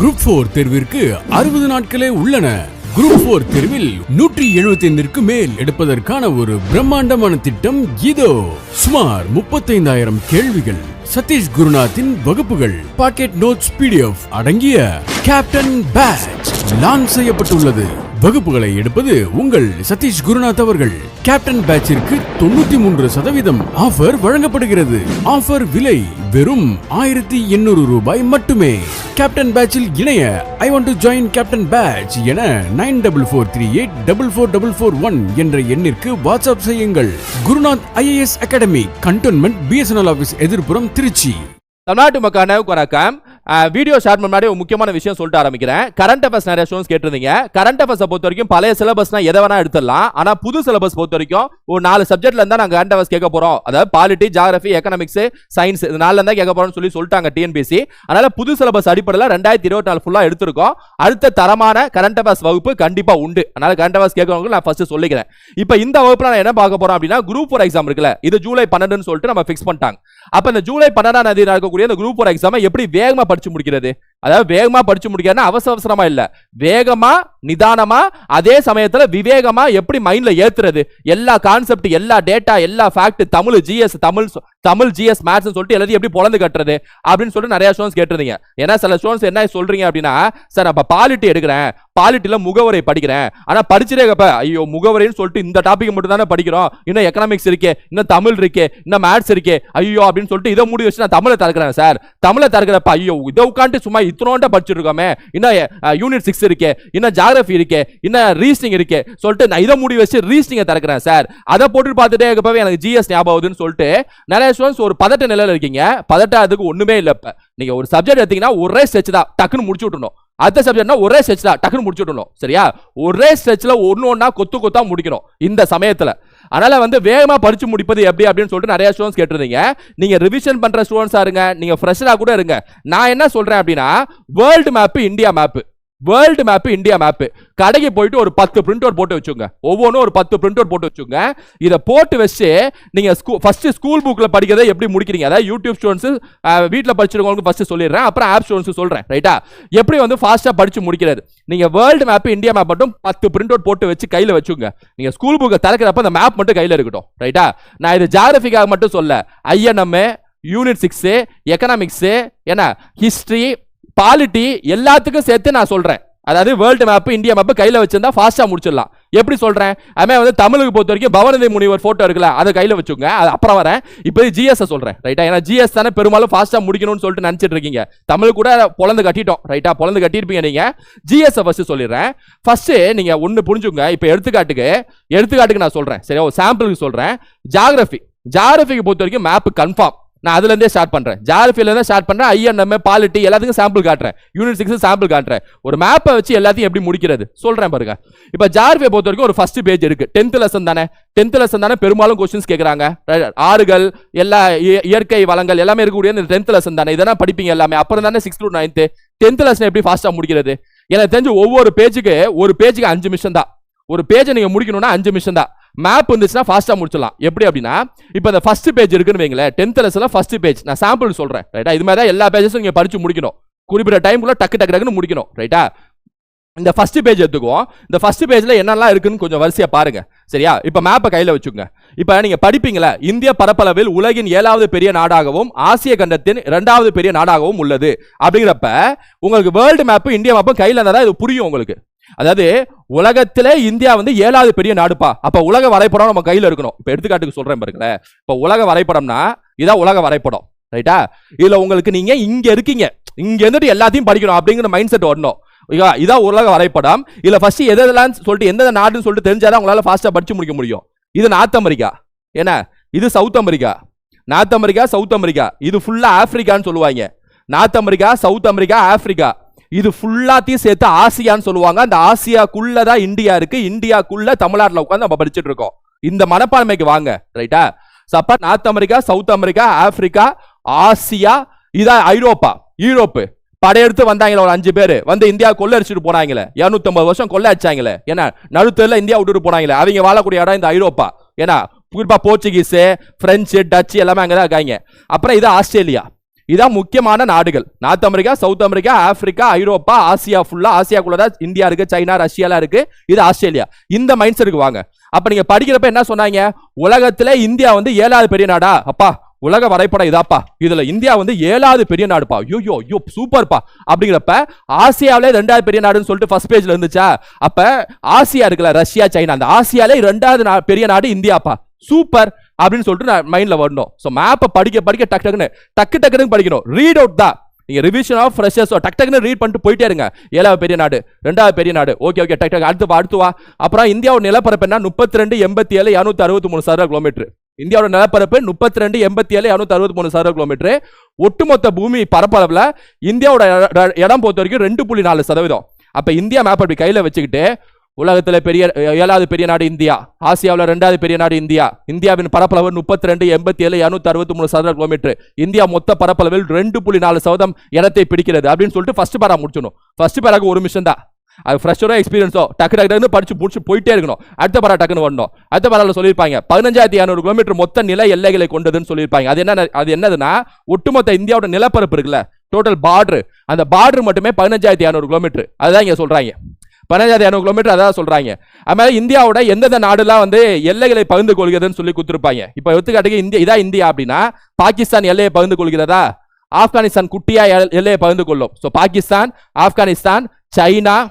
Group four தேர்விற்கு அறுபது நாட்களே உள்ளன. குரூப் போர் தேர்வில் நூற்றி எழுபத்தி ஐந்திற்கு மேல் எடுப்பதற்கான ஒரு பிரம்மாண்டமான திட்டம் இதோ. சுமார் முப்பத்தைந்தாயிரம் கேள்விகள். சதீஷ் குருநாத்தின் வகுப்புகள் பாக்கெட் நோட்ஸ் பிடிஎஃப் அடங்கிய கேப்டன் பேட்ச் லான்ச் செய்யப்பட்டுள்ளது. வகுப்புகளை எடுப்பது உங்கள் சதீஷ் குருநாத் அவர்கள். கேப்டன் பேட்சிற்கு தொண்ணூத்தி மூன்று சதவீதம் ஆஃபர் வழங்கப்படுகிறது. ஆஃபர் விலை வெறும் ஆயிரத்தி எண்ணூறு ரூபாய் மட்டுமே. கேப்டன் பேட்சில் இணைய I want to join captain batch என nine double four three eight double four double four one என்ற எண்ணிற்கு வாட்ஸ்அப் செய்யுங்கள். Gurunath IAS academy cantonment BSNL office எதிர்ப்புறம் Trichy. தமிழ்நாட்டு மக்கள் வணக்கம். வீடியோ ஷேர் முன்னாடி ஒரு முக்கியமான விஷயம் சொல்லிட்டு ஆரம்பிக்கிறேன். கரண்ட் அஃபேர்ஸ் நிறைய ஸ்டூடெண்ட்ஸ் கேட்டிருந்தீங்க. கரண்ட் அஃபேர்ஸை பொறுத்த வரைக்கும் பழைய சிலபஸ்னா எதை வேணா எடுத்துடலாம். ஆனால் புது சிலபஸ் பொறுத்த வரைக்கும் ஒரு நாலு சப்ஜெக்ட்ல இருந்தா நாங்கள் கரண்ட் அஃபேர்ஸ் கேட்க போறோம். அதாவது பாலிட்டி ஜாகிரபி எக்கனாமிக்ஸ் சயின்ஸ் இது நாலுல இருந்தா கேட்க போறோம்னு சொல்லி சொல்லிட்டாங்க டிஎன்பிசி அதனால புது சிலபஸ் அடிப்படையில் ரெண்டாயிரத்தி இருபத்தி நாலு ஃபுல்லாக எடுத்திருக்கோம். அடுத்த தரமான கரண்ட் அஃபேர்ஸ் வகுப்பு கண்டிப்பாக உண்டு. அதனால கரண்ட் அஃபேர்ஸ் கேட்கறவங்க நான் ஃபர்ஸ்ட் சொல்லிக்கிறேன். இப்போ இந்த வகுப்பில் நான் என்ன பார்க்க போறோம் அப்படின்னா குரூப் ஃபோர் எக்ஸாம் இருக்குல்ல. இது ஜூலை பன்னெண்டுன்னு சொல்லிட்டு நம்ம ஃபிக்ஸ் பண்ணிட்டாங்க. அப்ப இந்த ஜூலை பன்னெண்டாம் தேதி நடக்கக்கூடிய இந்த குரூப் ஒரு எக்ஸாமை எப்படி வேகமா படிச்சு முடிக்கிறது? அதாவது வேகமாக படித்து முடிக்காதுன்னா அவசர அவசரமாக இல்லை. வேகமாக நிதானமாக அதே சமயத்தில் விவேகமாக எப்படி மைண்டில் ஏத்துறது? எல்லா கான்செப்ட் எல்லா டேட்டா எல்லா fact Tamil GS Tamil Tamil GS maths சொல்லிட்டு எல்லாத்தையும் எப்படி பொழந்து கட்டுறது? அப்படின்னு சொல்லிட்டு நிறைய ஸ்டூடெண்ட்ஸ் கேட்டிருந்தீங்க. ஏன்னா சில ஸ்டூடெண்ட்ஸ் என்ன சொல்றீங்க அப்படின்னா சார் அப்போ பாலிட்டி எடுக்கிறேன். பாலிட்டியில் முகவரை படிக்கிறேன். ஆனால் படிச்சிட்டே ஐயோ முகவரைன்னு சொல்லிட்டு இந்த டாபிக் மட்டும் தானே படிக்கிறோம். இன்னும் எக்கனாமிக்ஸ் இருக்கே இன்னும் தமிழ் இருக்கே இன்னும் மேத்ஸ் இருக்கே. ஐயோ அப்படின்னு சொல்லிட்டு இதை மூடி வச்சு நான் தமிழை திறக்கிறேன் சார் தமிழை திறக்கிறப்ப ஐயோ இதை உட்காந்து சும்மா இத்தனோண்ட படிச்சுட்டு இன்னும் யூனிட் சிக்ஸ் இருக்கே இன்னும் ஜாகிரபி இருக்கே இன்னும் ரீசனிங் இருக்கே. சொல்லிட்டு நான் இதை முடி வச்சு ரீசனிங்கை திறக்கிறேன் சார் அதை போட்டு பார்த்துட்டே இருக்கப்பவே எனக்கு ஜிஎஸ் ஞாபகம் ஆகுதுன்னு சொல்லிட்டு நிறைய ஸ்டூடெண்ட்ஸ் ஒரு பதட்ட நிலையில் இருக்கீங்க. பதட்டாதுக்கு ஒன்றுமே இல்லை இப்போ. நீங்கள் ஒரு சப்ஜெக்ட் எடுத்தீங்கன்னா ஒரே ஸ்டெச் தான். டக்குன்னு முடிச்சு விட்டுணும் அடுத்த சப்ஜெக்ட்னா ஒரே ஸ்டெச் தான். டக்குன்னு முடிச்சு விடணும் சரியா? ஒரே ஸ்டெச்சில் ஒன்று ஒன்றா கொத்து கொத்தா முடிக்கணும். இந்த சமயத்தில். அதனால வந்து வேகமா படிச்சு முடிப்பது எப்படி அப்படின்னு சொல்லிட்டு நிறைய ஸ்டூடெண்ட்ஸ் கேட்டிருந்தீங்க. நீங்க ரிவிஷன் பண்ற ஸ்டூடெண்ட்ஸாக இருங்க. நீங்க ஃப்ரெஷராக கூட இருங்க. நான் என்ன சொல்றேன் அப்படின்னா world map India map world map India map கடைக்கு போயிட்டு ஒரு பத்து பிரிண்ட் அவுட் போட்டு வச்சுங்க. ஒவ்வொன்றும் ஒரு பத்து பிரிண்ட் அவுட் போட்டு வச்சுங்க. இதை போட்டு வச்சு நீங்கள் ஸ்கூ ஃபஸ்ட்டு ஸ்கூல் புக்கில் படிக்கிறதை எப்படி முடிக்கிறீங்க? அதாவது யூடியூப் ஸ்டூடெண்ட்ஸ் வீட்டில் படிச்சிருக்கவங்களுக்கு ஃபஸ்ட்டு சொல்லிடுறேன். அப்புறம் ஆப் ஸ்டூடெண்ட்ஸ் சொல்கிறேன் ரைட்டா எப்படி வந்து ஃபாஸ்ட்டாக படித்து முடிக்கிறது? நீங்கள் வேர்ல்டு மேப்பு இந்தியா மேப் மட்டும் பத்து பிரிண்ட் அவுட் போட்டு வச்சு கையில் வச்சுங்க. நீங்கள் ஸ்கூல் புக்கை திறக்கிறப்ப அந்த மேப் மட்டும் கையில் இருக்கட்டும். ரைட்டா நான் இது ஜாகிரபிக்காக மட்டும் சொல்ல. ஐஎன்எம்மு யூனிட் சிக்ஸு எக்கனாமிக்ஸு என்ன? ஹிஸ்ட்ரி பாலிட்டி எல்லாத்துக்கும் சேர்த்து நான் சொல்கிறேன் அதாவது வேர்ல்டு மேப்பு இந்தியா மேப்பு கையில் வச்சிருந்தா ஃபாஸ்ட்டாக முடிச்சிடலாம். எப்படி சொல்கிறேன் அதுமாதிரி வந்து தமிழுக்கு பொறுத்த வரைக்கும் பவனதி முனிவர் ஃபோட்டோ இருக்குல்ல அதை கையில் வச்சுக்கோங்க. அது அப்புறம் வரேன். இப்போ ஜிஎஸ் சொல்கிறேன் ரைட்டா ஏன்னா ஜிஎஸ் தானே பெரும்பாலும் ஃபாஸ்ட்டாக முடிக்கணும்னு சொல்லிட்டு நினச்சிட்டு இருக்கீங்க. தமிழ் கூட பொழந்து கட்டிட்டோம் ரைட்டா பொழந்து கட்டியிருப்பீங்க நீங்கள் ஜிஎஸ் ஃபஸ்ட்டு சொல்லிடுறேன். ஃபஸ்ட்டு நீங்கள் ஒன்று புரிஞ்சுங்க இப்போ எடுத்துக்காட்டுக்கு எடுத்துக்காட்டுக்கு நான் சொல்கிறேன் சரி ஒரு சாம்பிளுக்கு சொல்கிறேன் ஜாகிரஃபி ஜாகிரஃபிக்கு பொறுத்த வரைக்கும் மேப்பு கன்ஃபார்ம் நான் அதுலேருந்தே ஸ்டார்ட் பண்ணுறேன் ஜாகிரபில தான் ஸ்டார்ட் பண்ணுறேன் ஐஎன்எம் பாலிட்டி எல்லாத்துக்கும் சாம்பிள் காட்டுறேன். யூனிட் சிக்ஸ் சாம்பிள் காட்டுறேன். ஒரு மேப்பை வச்சு எல்லாத்தையும் எப்படி முடிக்கிறது? சொல்கிறேன் பாருங்க. இப்போ ஜாகிரஃபியை பொறுத்த வரைக்கும் ஒரு ஃபஸ்ட் பேஜ் இருக்குது டென்த் லெசன் தானே? டென்த் லெசன் தானே பெரும்பாலும் கொஸ்டின்ஸ் கேட்குறாங்க ஆறுகள் எல்லா இயற்கை வளங்கள் எல்லாமே இருக்கக்கூடிய இந்த டென்த் லெசன் தானே? இதெல்லாம் படிப்பீங்க எல்லாமே. அப்புறம் தானே sixth to ninth tenth lesson எப்படி ஃபாஸ்ட்டாக முடிக்கிறது? எனக்கு தெரிஞ்சு ஒவ்வொரு பேஜுக்கு ஒரு பேஜுக்கு அஞ்சு நிமிஷம் தான். ஒரு பேஜை நீங்கள் முடிக்கணும்னா அஞ்சு நிமிஷம் தான். மேப் இருந்துச்சுன்னா ஃபாஸ்ட்டாக முடிச்சிடலாம். எப்படி அப்படின்னா இப்போ இந்த ஃபர்ஸ்ட் பேஜ் இருக்குன்னு வைங்களேன் டென்த் லெசனில் ஃபஸ்ட் பேஜ் நான் சாம்பிள் சொல்கிறேன் ரைட்டா இது மாதிரி தான் எல்லா பேஜஸும் நீங்கள் படித்து முடிக்கணும். குறிப்பிட்ட டைம்குள்ள டக்கு டக்கு டக்குன்னு முடிக்கணும் ரைட்டா இந்த ஃபஸ்ட் பேஜ் எடுத்துக்குவோம். இந்த ஃபஸ்ட் பேஜில் என்னெல்லாம் இருக்குன்னு கொஞ்சம் வரிசையாக பாருங்க சரியா? இப்போ மேப்பை கையில் வச்சுக்கோங்க. இப்போ நீங்கள் படிப்பீங்களா இந்திய பரப்பளவில் உலகின் ஏழாவது பெரிய நாடாகவும் ஆசிய கண்டத்தின் இரண்டாவது பெரிய நாடாகவும் உள்ளது. அப்படிங்கிறப்ப உங்களுக்கு வேர்ல்டு மேப்பு இந்தியா மேப்பும் கையில் இருந்தால் தான் இது புரியும் உங்களுக்கு. அதாவது உலகத்திலே இந்தியா வந்து ஏழாவது பெரிய நாடுப்பா. அப்ப உலக வரைபடம் நம்ம கையில இருக்கணும். இப்ப எடுத்துக்காட்டுக்கு சொல்றேன் பாருங்களேன். இப்ப உலக வரைபடம்னா இதான் உலக வரைபடம். ரைட்டா இதுல உங்களுக்கு நீங்க இங்க இருக்கீங்க. இங்க இருந்துட்டு எல்லாத்தையும் படிக்கணும் அப்படிங்கிற மைண்ட் செட் வரணும். ஓகேவா? இதான் உலக வரைபடம். இதுல ஃபர்ஸ்ட் எதெல்லாம் சொல்லிட்டு எந்தெந்த நாடுன்னு சொல்லிட்டு தெரிஞ்சாதான் உங்களால ஃபாஸ்டா படிச்சு முடிக்க முடியும். இது நார்த் அமெரிக்கா என்ன இது South America North America South America இது ஃபுல்லா ஆப்பிரிக்கான்னு சொல்லுவாங்க. North America South America Africa இது ஃபுல்லாத்தையும் சேர்த்து ஆசியான்னு சொல்லுவாங்க. அந்த ஆசியாக்குள்ள தான் இந்தியா இருக்கு. இந்தியாக்குள்ள தமிழ்நாட்டில் உட்காந்து நம்ம படிச்சுட்டு இருக்கோம். இந்த மனப்பான்மைக்கு வாங்க. ரைட்டா சப்பா North America South America Africa Asia இதான் ஐரோப்பா யூரோப்பு படையெடுத்து வந்தாங்களே ஒரு அஞ்சு பேர். வந்து இந்தியா கொள்ளடிச்சிட்டு போனாங்களே. இரநூத்தம்பது வருஷம் கொள்ள அடிச்சாங்களே ஏன்னா நடுத்தரில் இந்தியா விட்டுட்டு போனாங்களே. அவங்க வாழக்கூடிய இடம் இந்த ஐரோப்பா. ஏன்னா குறிப்பாக போர்ச்சுகீஸு ஃப்ரெஞ்சு டச்சு எல்லாமே அங்கே தான் இருக்காங்க. அப்புறம் இது ஆஸ்திரேலியா. இதான் முக்கியமான நாடுகள். North America South America Africa ஐரோப்பா ஆசியா ஃபுல்லா ஆசியாக்குள்ள தான் இந்தியா இருக்கு சைனா ரஷ்யாலாம் இருக்கு இது ஆஸ்திரேலியா. இந்த மைண்ட் செட்டுக்கு வாங்க. அப்ப நீங்க படிக்கிறப்ப என்ன சொன்னாங்க? உலகத்துல இந்தியா வந்து ஏழாவது பெரிய நாடா? அப்பா உலக வரைபடம் இதாப்பா. இதுல இந்தியா வந்து ஏழாவது பெரிய நாடுப்பா. ஐயோ ஐயோ சூப்பர்ப்பா அப்படிங்கிறப்ப ஆசியாவிலே ரெண்டாவது பெரிய நாடுன்னு சொல்லிட்டு ஃபர்ஸ்ட் பேஜ்ல இருந்துச்சா? அப்ப ஆசியா இருக்குல்ல ரஷ்யா சைனா. அந்த ஆசியாலே ரெண்டாவது நா- பெரிய நாடு இந்தியாப்பா. சூப்பர் அப்படின்னு சொல்லிட்டு நான் மைண்டில் வரணும். ஸோ மேப்பை படிக்க படிக்க டக்கு டக்குன்னு டக்கு டக்குன்னு படிக்கணும். ரீட் அவுட் தான். நீங்கள் ரிவிஷன் ஆஃப் ஃப்ரெஷர்ஸ் டக் டக்குன்னு ரீட் பண்ணிட்டு போயிட்டே இருங்க. ஏழாவது பெரிய நாடு ரெண்டாவது பெரிய நாடு. ஓகே ஓகே டக் டக் அடுத்து வா அடுத்து வா. அப்புறம் இந்தியாவோட நிலப்பரப்பு என்ன? முப்பத்தி ரெண்டு எண்பத்தி ஏழு இரநூத்தி அறுபத்தி மூணு சதுர கிலோமீட்டர் இந்தியாவோட நிலப்பரப்பு முப்பத்தி ரெண்டு எண்பத்தி ஏழு இரநூத்தி அறுபத்தி மூணு சதுர கிலோமீட்டர் ஒட்டுமொத்த பூமி பரப்பளவில் இந்தியாவோட இடம் பொறுத்த வரைக்கும் ரெண்டு புள்ளி நாலு சதவீதம். அப்போ இந்தியா மேப் அப்படி கையில் வச்சுக்கிட்டு உலகத்தில் பெரிய ஏழாவது பெரிய நாடு இந்தியா. ஆசியாவில் ரெண்டாவது பெரிய நாடு இந்தியா. இந்தியாவின் பரப்பளவு முப்பத்தி ரெண்டு எண்பத்தி ஏழு இரநூத்தி அறுபத்தி மூணு சதுர கிலோமீட்டர் இந்தியா மொத்த பரப்பளவில் ரெண்டு புள்ளி நாலு சதம் இடத்தை பிடிக்கிறது அப்படின்னு சொல்லிட்டு ஃபர்ஸ்ட் பேரா முடிச்சணும் ஃபர்ஸ்ட் பேராக்கு ஒரு மிஷன் தான். அது ஃப்ரெஷரோ எக்ஸ்பீரியன்ஸோ டக்கு டக்கு டக்குன்னு படிச்சு முடிச்சு போயிட்டே இருக்கணும். அடுத்த பரா டக்குன்னு வரணும். அடுத்த பரால சொல்லியிருப்பாங்க பதினஞ்சாயிரத்தி இரநூறு கிலோமீட்டர் மொத்த நில எல்லைகளை கொண்டதுன்னு சொல்லியிருப்பாங்க. அது என்ன அது என்னதுன்னா ஒட்டுமொத்த இந்தியாவோட நிலப்பரப்பு இருக்குல்ல டோட்டல் பார்டர் அந்த பார்டர் மட்டுமே பதினஞ்சாயிரத்தி இரநூறு கிலோமீட்டர் அதுதான் இங்கே சொல்கிறாங்க பதினஞ்சாயிரத்தி இரநூறு கிலோமீட்டர் அதான் சொல்றாங்க. அதுமாதிரி இந்தியாவோட எந்தெந்த நாடுலாம் வந்து எல்லைகளை பகிர்ந்து கொள்கிறதுன்னு சொல்லி கொடுத்துருப்பாங்க. இப்போ எடுத்துக்காட்டுக்கு இந்தியா இதான் இந்தியா அப்படின்னா பாகிஸ்தான் எல்லையை பகிர்ந்து கொள்கிறதா? ஆப்கானிஸ்தான் குட்டியா எல்- எல்லையை பகிர்ந்து கொள்ளும். So Pakistan Afghanistan China